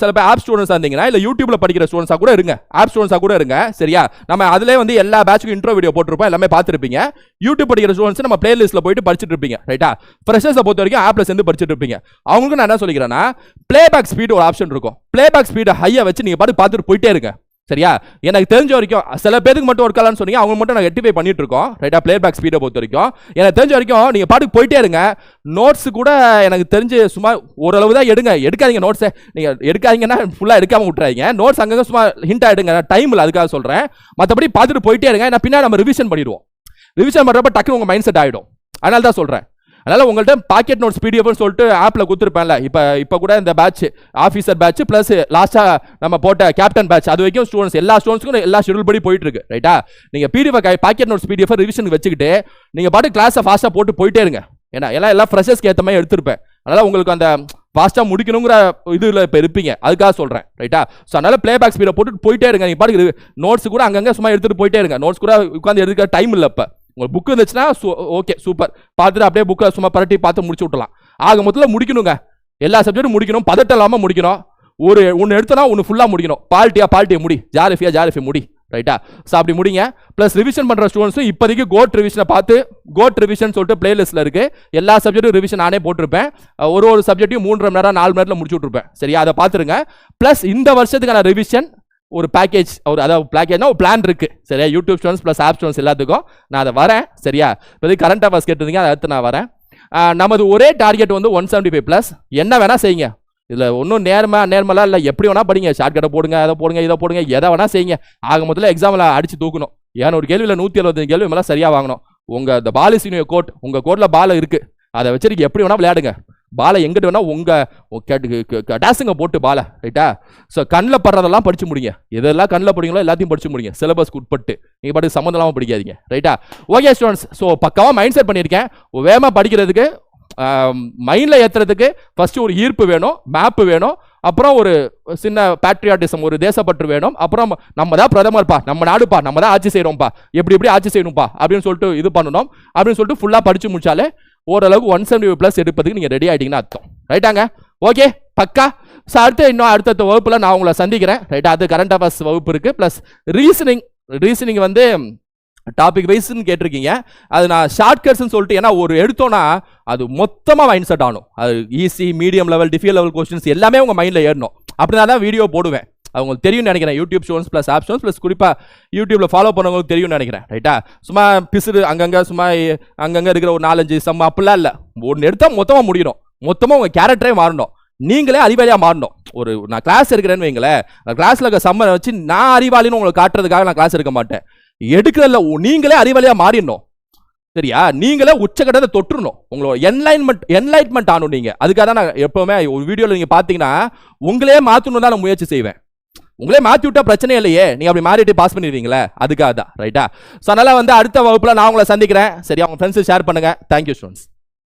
சில பேர் ஆப் ஸ்டூடெண்ட்ஸாக இருந்தீங்கன்னா இல்லை யூடியூப்ல படிக்கிற ஸ்டூடெண்ட்ஸாக கூட இருங்க. ஆப் ஸ்டூடெண்ட்ஸாக கூட இருங்க சரியா? நம்ம அதிலே வந்து எல்லா பேட்சுக்கும் இன்ட்ரோ வீடியோ போட்டிருப்போம் எல்லாமே பார்த்துருப்பீங்க. யூடியூப் படிக்கிற ஸ்டூடெண்ட்ஸ் நம்ம பிளேலிஸ்ட்டில் போயிட்டு படிச்சுட்டு இருப்பீங்க ரைட்டா ஃப்ரெஷர்ஸை பொறுத்த வரைக்கும் ஆப்பில் சேர்ந்து படிச்சுட்டு இருப்பீங்க. அவங்களுக்கு நான் என்ன சொல்லிக்கிறேன்னா பிளேபேக் ஸ்பீடு ஒரு ஆப்ஷன் இருக்கும். பிளேபேக் ஸ்பீடை ஹையாக வச்சு நீங்கள் பாட்டு பார்த்துட்டு போயிட்டே இருங்க. சரியா? எனக்கு தெரிஞ்ச வரைக்கும் சில பேருக்கு மட்டும் ஒர்க் ஆகலாம்னு சொன்னீங்க அவங்க மட்டும் நாங்கள் ரெட்டிஃபை பண்ணிட்டு இருக்கோம் ரைட்டா ப்ளே பேக் ஸ்பீடை பொறுத்த வரைக்கும். எனக்கு தெரிஞ்ச வரைக்கும் நீங்கள் பாட்டுக்கு போயிட்டே இருங்க. நோட்ஸ் கூட எனக்கு தெரிஞ்சு சும்மா ஓரளவு தான் எடுங்க. எடுக்காதீங்க நோட்ஸை நீங்கள் எடுக்காதீங்கன்னா ஃபுல்லாக எடுக்காமல் விட்டுறாதீங்க. நோட்ஸ் அங்கங்கே சும்மா ஹிண்ட் எடுங்க. டைம் இல்லை அதுக்காக சொல்கிறேன் மற்றபடி பார்த்துட்டு போயிட்டே இருங்க. ஏன்னா பின்னாடி நம்ம ரிவிஷன் பண்ணிடுவோம். ரிவிஷன் பண்ணுறப்ப டக்குனு உங்கள் மைண்ட் செட் ஆகிடும் அதனால தான் சொல்கிறேன் அதனால் உங்கள்கிட்ட பாக்கெட் நோட்ஸ் பிடிஎஃப்னு சொல்லிட்டு ஆப்பில் கொடுத்துருப்பேன்ல. இப்போ இப்போ கூட இந்த பேட்ச் ஆஃபீஸர் பேட்ச் ப்ளஸ் லாஸ்ட்டாக நம்ம போட்ட கேப்டன் பேட்ச் அது வரைக்கும் ஸ்டூடெண்ட்ஸ் எல்லா ஸ்டூடெண்ட்ஸ்க்கும் எல்லா ஷெடியூல் படி போயிட்டு இருக்கு ரைட்டா நீங்கள் பிடிஎஃப் பாக்கெட் நோட்ஸ் பிடிஎஃப் ரிவிஷனுக்கு வச்சுக்கிட்டு நீங்கள் பாட்டு கிளாஸை ஃபாஸ்ட்டாக போட்டு போயிட்டே இருங்க. ஏன்னா எல்லாம் எல்லா ஃப்ரெஷர்ஸ்க்கு ஏற்ற மாதிரி எடுத்திருப்பேன். அதனால் உங்களுக்கு அந்த ஃபாஸ்ட்டாக முடிக்கணுங்கிற இதில் இப்போ இருப்பீங்க. அதுக்காக சொல்கிறேன் ரைட்டா ஸோ அதனால் ப்ளே பேக் ஸ்பீடை போட்டு போயிட்டே இருங்க. நீங்கள் பாட்டு நோட்ஸ் கூட அங்கங்கே சும்மா எடுத்துகிட்டு போயிட்டே இருங்க. நோட்ஸ் கூட உட்காந்து எடுக்க டைம் இல்லை இப்போ. உங்கள் புக்கு இருந்துச்சுன்னா ஓகே சூப்பர் பார்த்துட்டு அப்படியே புக்கை சும்மா பரட்டி பார்த்து முடிச்சு விட்டலாம் ஆக மொத்தத்தில் முடிக்கணுங்க. எல்லா சப்ஜெக்ட்டும் முடிக்கணும். பதட்டம் இல்லாமல் முடிக்கணும். ஒரு ஒன்று எடுத்தனா ஒன்று ஃபுல்லாக முடிக்கணும். பால்ட்டியா பால்ட்டியை முடி. ஜாலிஃபியா ஜாலிஃபி முடி. ரைட்டா ஸோ அப்படி முடிங்க. ப்ளஸ் ரிவிஷன் பண்ணுற ஸ்டூடெண்ட்ஸும் இப்போதைக்கு கோட் ரிவிஷனை பார்த்து கோட் ரிவிஷன் சொல்லிட்டு பிளேலிஸ்ட்டில் இருக்குது எல்லா சப்ஜெக்ட்டும் ரிவிஷன் நானே போட்டிருப்பேன். ஒரு ஒரு சப்ஜெக்ட்டையும் மூன்றரை மணி நேரம் நாலு மணி நேரத்தில் முடிச்சு விட்ருப்பேன் சரியா? அதை பார்த்துருங்க. ப்ளஸ் இந்த வருஷத்துக்கான ரிவிஷன் ஒரு பேக்கேஜ் ஒரு அதாவது பேக்கேஜ்னா ஒரு பிளான் இருக்கு. சரியா YouTube stones plus app stones எல்லாத்துக்கும் நான் அதை வரேன் சரியா? இப்போ கரண்ட் அஃபேர்ஸ் கேட்டிருந்தீங்க அதை அடுத்து நான் வரேன். நமது ஒரே டார்கெட் வந்து ஒன் செவன்டி ஃபைவ் ப்ளஸ் என்ன வேணால் செய்யுங்க. இதில் ஒன்றும் நேர்மை நேர்மலாம் இல்லை. எப்படி வேணால் படிங்க. ஷார்ட்கட்டை போடுங்க அதை போடுங்க இதை போடுங்க எதை வேணால் செய்யுங்க. ஆக முதல்ல எக்ஸாமில் அடித்து தூக்கணும். ஏன்னா ஒரு கேள்வியில் நூற்றி எழுபத்தஞ்சு கேள்வி மேலே சரியாக வாங்கணும். உங்கள் இந்த பால் கோட் உங்கள் கோட்டில் பால் இருக்குது அதை வச்சுருக்கு எப்படி வேணால் விளையாடுங்க. பாலை எங்கிட்ட வேணால் உங்கள் டேஸுங்க போட்டு பாலை ரைட்டா ஸோ கண்ணில் படுறதெல்லாம் படிச்சு முடிங்க. எதெல்லாம் கண்ணில் படிங்களோ எல்லாத்தையும் படிச்சு முடிங்க. சிலபஸ்க்கு உட்பட்டு. நீங்கள் பாட்டுக்கு சம்மந்தம் இல்லாமல் படிக்காதீங்க ரைட்டா ஓகே ஸ்டூடெண்ட்ஸ் ஸோ பக்காவாக மைண்ட் செட் பண்ணியிருக்கேன். வேகமாக படிக்கிறதுக்கு மைண்டில் ஏற்றுறதுக்கு ஃபஸ்ட்டு ஒரு ஈர்ப்பு வேணும் மேப்பு வேணும். அப்புறம் ஒரு சின்ன பேட்ரியாட்டிசம் ஒரு தேசப்பற்று வேணும். அப்புறம் நம்ம தான் பிரதமர்ப்பா நம்ம நாடுப்பா நம்ம தான் ஆட்சி செய்கிறோம்ப்பா எப்படி எப்படி ஆட்சி செய்யணும்ப்பா அப்படின்னு சொல்லிட்டு இது பண்ணணும். அப்படின்னு சொல்லிட்டு ஃபுல்லாக படித்து முடிச்சாலே ஓரளவுக்கு ஒன் செவன்டி ப்ளஸ் எடுப்பதுக்கு நீங்கள் ரெடி ஆகிட்டீங்கன்னு அர்த்தம். ரைட்டாங்க ஓகே பக்கா? ஸோ அடுத்து இன்னும் அடுத்தடுத்த வகுப்பில் நான் உங்களை சந்திக்கிறேன். ரைட்டா அது கரண்ட் அஃபேர்ஸ் வகுப்பு இருக்குது ப்ளஸ் ரீசனிங் ரீசனிங் வந்து டாபிக் வைஸ்ன்னு கேட்டிருக்கீங்க. அது நான் ஷார்ட்கட்ஸ்ன்னு சொல்லிட்டு ஏன்னா ஒரு எடுத்தோன்னா அது மொத்தமாக மைண்ட் செட் ஆகணும். அது easy medium level difficult level questions எல்லாமே உங்கள் மைண்டில் ஏறணும். அப்படின்னா தான் வீடியோ போடுவேன். அவங்களுக்கு தெரியும்னு நினைக்கிறேன். யூடியூப் ஷோன்ஸ் ப்ளஸ் ஆப் ஷோன்ஸ் ப்ளஸ் குறிப்பாக யூடியூப்ல ஃபாலோ பண்ணவங்களுக்கு தெரியும்னு நினைக்கிறேன். ரைட்டா சும்மா பிசுறு அங்கங்கே சும்மா அங்கங்கே இருக்கிற ஒரு நாலஞ்சு சம் அப்படிலாம் இல்லை. ஒன்று எடுத்தால் மொத்தமாக முடியணும். மொத்தமாக உங்கள் கேரக்டரே மாறணும். நீங்களே அறிவாளியாக மாறணும். ஒரு நான் கிளாஸ் எடுக்கிறேன்னு வைங்களேன். கிளாஸில் இருக்க சம்மரை வச்சு நான் அறிவாளின்னு உங்களுக்கு காட்டுறதுக்காக நான் கிளாஸ் எடுக்க மாட்டேன். எடுக்கிறதில்ல நீங்களே அறிவாளியாக மாறிடணும். சரியா? நீங்களே உச்சக்கட்டத்தை தொற்றுணும் உங்களோட என்லைன்மெண்ட் என்லைட்மெண்ட் ஆகணும் நீங்கள் அதுக்காக தான் நான் எப்போவுமே ஒரு வீடியோவில் நீங்கள் பார்த்தீங்கன்னா உங்களே மாற்றணும் தான் நான் முயற்சி செய்வேன். உங்களே மாற்றி விட்டா பிரச்சனை இல்லையே. நீங்கள் அப்படி மாறிட்டு பாஸ் பண்ணிடுவீங்களே. அதுக்காக தான் ரைட்டா ஸோ அதனால் வந்து அடுத்த வகுப்பில் நான் உங்களை சந்திக்கிறேன். சரி அவங்க ஃப்ரெண்ட்ஸு ஷேர் பண்ணுங்க. Thank you students